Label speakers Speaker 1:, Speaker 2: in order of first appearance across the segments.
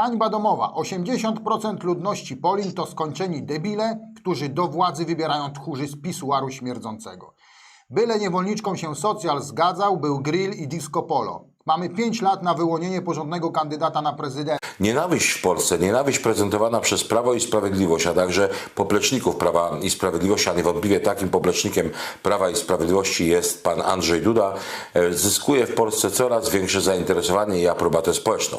Speaker 1: Hańba domowa. 80% ludności Polin to skończeni debile, którzy do władzy wybierają tchórzy z pisuaru śmierdzącego. Byle niewolniczką się socjal zgadzał, był grill i disco polo. Mamy 5 lat na wyłonienie porządnego kandydata na prezydenta.
Speaker 2: Nienawiść w Polsce, nienawiść prezentowana przez Prawo i Sprawiedliwość, a także popleczników Prawa i Sprawiedliwości, a niewątpliwie takim poplecznikiem Prawa i Sprawiedliwości jest pan Andrzej Duda, e, zyskuje w Polsce coraz większe zainteresowanie i aprobatę społeczną.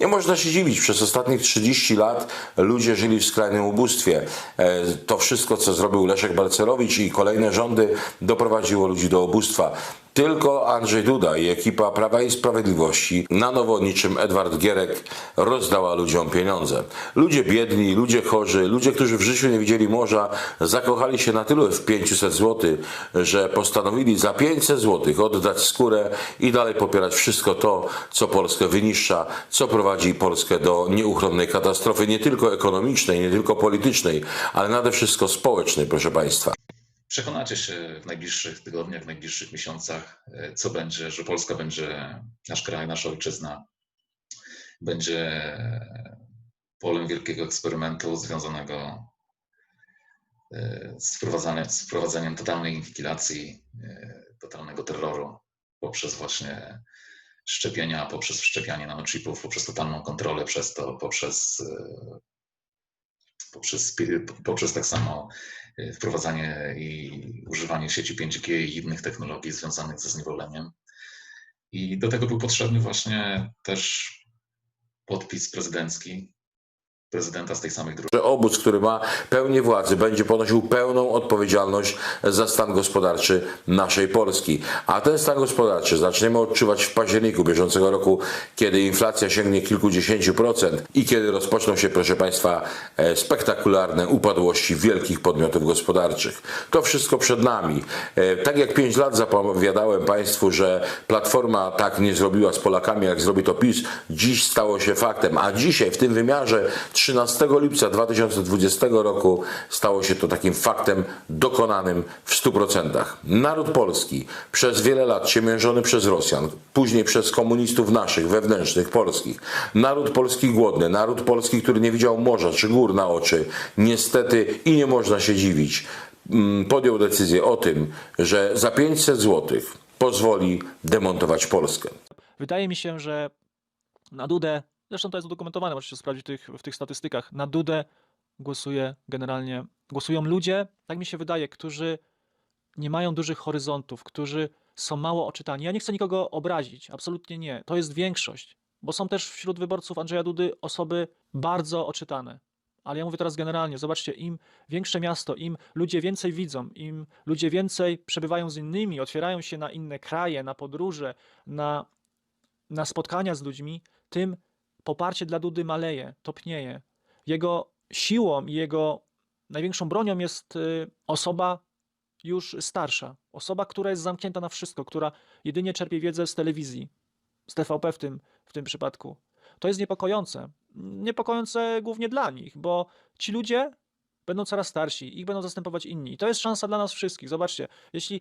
Speaker 2: Nie można się dziwić, przez ostatnich 30 lat ludzie żyli w skrajnym ubóstwie. E, To wszystko, co zrobił Leszek Balcerowicz i kolejne rządy doprowadziło ludzi do ubóstwa. Tylko Andrzej Duda i ekipa Prawa i Sprawiedliwości na nowo niczym Edward Gierek rozdała ludziom pieniądze. Ludzie biedni, ludzie chorzy, ludzie, którzy w życiu nie widzieli morza, zakochali się na tyle w 500 zł, że postanowili za 500 zł oddać skórę i dalej popierać wszystko to, co Polskę wyniszcza, co prowadzi Polskę do nieuchronnej katastrofy, nie tylko ekonomicznej, nie tylko politycznej, ale nade wszystko społecznej, proszę Państwa.
Speaker 3: Przekonacie się w najbliższych tygodniach, w najbliższych miesiącach, e, co będzie, że Polska będzie, nasz kraj, nasza ojczyzna, będzie polem wielkiego eksperymentu związanego e, z wprowadzaniem, z wprowadzeniem totalnej inwigilacji, e, totalnego terroru poprzez właśnie szczepienia, poprzez wszczepianie nanochipów, poprzez totalną kontrolę przez to, poprzez, poprzez, poprzez tak samo e, wprowadzanie i używanie sieci 5G i innych technologii związanych ze zniewoleniem. I do tego był potrzebny właśnie też podpis prezydencki prezydenta z tej samej drużyny.
Speaker 2: że obóz, który ma pełnię władzy, będzie ponosił pełną odpowiedzialność za stan gospodarczy naszej Polski. A ten stan gospodarczy zaczniemy odczuwać w październiku bieżącego roku, kiedy inflacja sięgnie kilkudziesięciu procent i kiedy rozpoczną się, proszę Państwa, e, spektakularne upadłości wielkich podmiotów gospodarczych. To wszystko przed nami. E, Tak jak pięć lat zapowiadałem Państwu, że Platforma tak nie zrobiła z Polakami, jak zrobi to PiS, dziś stało się faktem. A dzisiaj w tym wymiarze 13 lipca 2020 roku stało się to takim faktem dokonanym w 100%. Naród polski przez wiele lat ciemiężony przez Rosjan, później przez komunistów naszych, wewnętrznych, polskich. Naród polski głodny, naród polski, który nie widział morza czy gór na oczy. Niestety i nie można się dziwić. mm, Podjął decyzję o tym, że za 500 zł pozwoli demontować Polskę.
Speaker 4: Wydaje mi się, że na Dudę, zresztą to jest udokumentowane, możecie sprawdzić tych, w tych statystykach, na Dudę głosuje generalnie, głosują ludzie, tak mi się wydaje, którzy nie mają dużych horyzontów, którzy są mało oczytani. Ja nie chcę nikogo obrazić, absolutnie nie. To jest większość, bo są też wśród wyborców Andrzeja Dudy osoby bardzo oczytane. Ale ja mówię teraz generalnie, zobaczcie, im większe miasto, im ludzie więcej widzą, im ludzie więcej przebywają z innymi, otwierają się na inne kraje, na podróże, na na spotkania z ludźmi, tym poparcie dla Dudy maleje, topnieje. Jego siłą i jego największą bronią jest y, osoba już starsza. Osoba, która jest zamknięta na wszystko, która jedynie czerpie wiedzę z telewizji, z TVP w tym, w tym przypadku. To jest niepokojące. Niepokojące głównie dla nich, bo ci ludzie będą coraz starsi, ich będą zastępować inni. I to jest szansa dla nas wszystkich. Zobaczcie, jeśli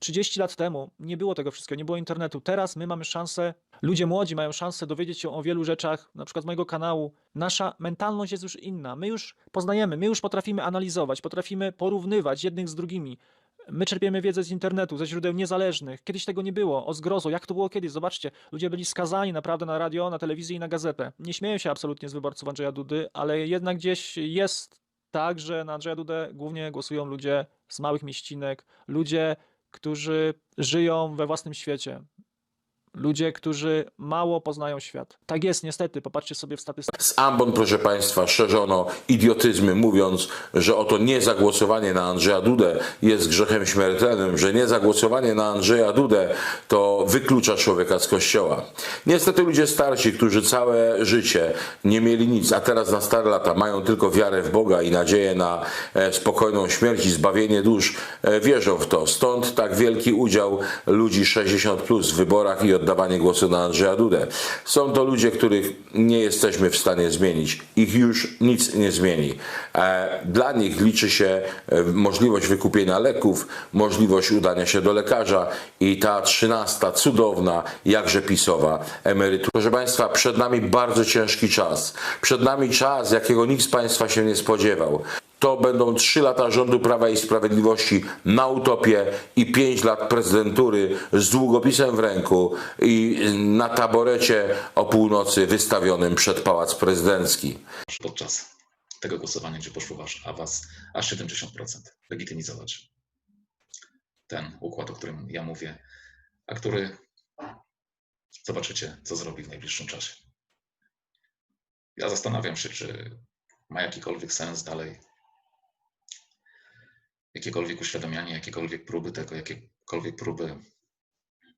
Speaker 4: 30 lat temu nie było tego wszystkiego, nie było internetu. Teraz my mamy szansę, ludzie młodzi mają szansę dowiedzieć się o wielu rzeczach, na przykład z mojego kanału. Nasza mentalność jest już inna. My już poznajemy, my już potrafimy analizować, potrafimy porównywać jednych z drugimi. My czerpiemy wiedzę z internetu, ze źródeł niezależnych. Kiedyś tego nie było. O zgrozo, jak to było kiedyś? Zobaczcie, ludzie byli skazani naprawdę na radio, na telewizję i na gazetę. Nie śmieję się absolutnie z wyborców Andrzeja Dudy, ale jednak gdzieś jest tak, że na Andrzeja Dudę głównie głosują ludzie z małych mieścinek, ludzie, którzy żyją we własnym świecie. Ludzie, którzy mało poznają świat. Tak jest, niestety. Popatrzcie sobie w statystyki.
Speaker 2: Z ambon, proszę Państwa, szerzono idiotyzmy, mówiąc, że oto niezagłosowanie na Andrzeja Dudę jest grzechem śmiertelnym, że niezagłosowanie na Andrzeja Dudę to wyklucza człowieka z kościoła. Niestety ludzie starsi, którzy całe życie nie mieli nic, a teraz na stare lata mają tylko wiarę w Boga i nadzieję na e, spokojną śmierć i zbawienie dusz, e, wierzą w to. Stąd tak wielki udział ludzi 60 plus w wyborach i oddawanie głosu na Andrzeja Dudę. Są to ludzie, których nie jesteśmy w stanie zmienić. Ich już nic nie zmieni. E, Dla nich liczy się e, możliwość wykupienia leków, możliwość udania się do lekarza i ta trzynasta, cudowna, jakże pisowa emerytura. Proszę Państwa, przed nami bardzo ciężki czas. Przed nami czas, jakiego nikt z Państwa się nie spodziewał. To będą trzy lata rządu Prawa i Sprawiedliwości na utopię i pięć lat prezydentury z długopisem w ręku i na taborecie o północy wystawionym przed Pałac Prezydencki.
Speaker 3: podczas tego głosowania, gdzie poszło wasz, a was aż 70% legitymizować ten układ, o którym ja mówię, a który zobaczycie, co zrobi w najbliższym czasie. Ja zastanawiam się, czy ma jakikolwiek sens dalej, jakiekolwiek uświadamianie, jakiekolwiek próby tego, jakiekolwiek próby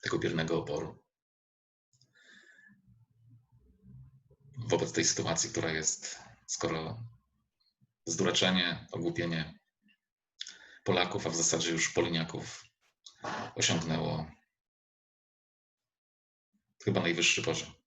Speaker 3: tego biernego oporu wobec tej sytuacji, która jest, skoro zdureczenie, ogłupienie Polaków, a w zasadzie już Poliniaków osiągnęło chyba najwyższy poziom.